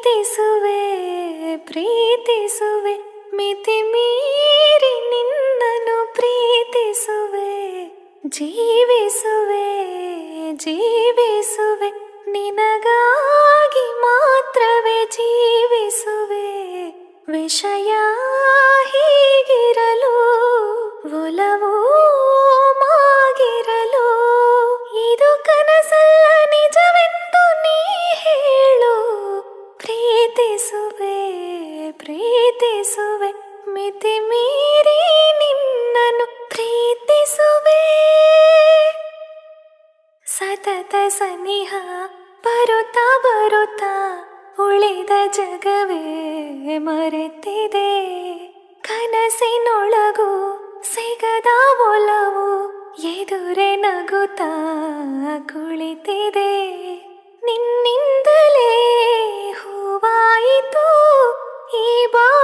ಪ್ರೀತಿಸುವೆ ಪ್ರೀತಿಸುವೆ. ಮಿತಿ ಮೀರಿ ನಿನ್ನನು ಪ್ರೀತಿಸುವೆ. ಜೀವಿಸುವೆ ಜೀವಿಸುವೆ. ನಿನಗಾಗಿ ಮಾತ್ರವೇ ಜೀವಿಸುವೆ. ವಿಷಯ ಪ್ರೀತಿಸುವೆ ಪ್ರೀತಿಸುವೆ ಮಿತಿ ಮೀರಿ ನಿನ್ನನ್ನು ಪ್ರೀತಿಸುವೆ. ಸತತ ಸನಿಹ, ಬರುತ್ತಾ ಬರುತ್ತಾ ಉಳಿದ ಜಗವೇ ಮರೆತಿದೆ. ಕನಸಿನೊಳಗು ಸಿಗದ ಒಲವು ಎದುರೆ ನಗುತ್ತಾ ಕುಳಿತಿದೆ. ನಿನ್ನಿಂದಲೇ people.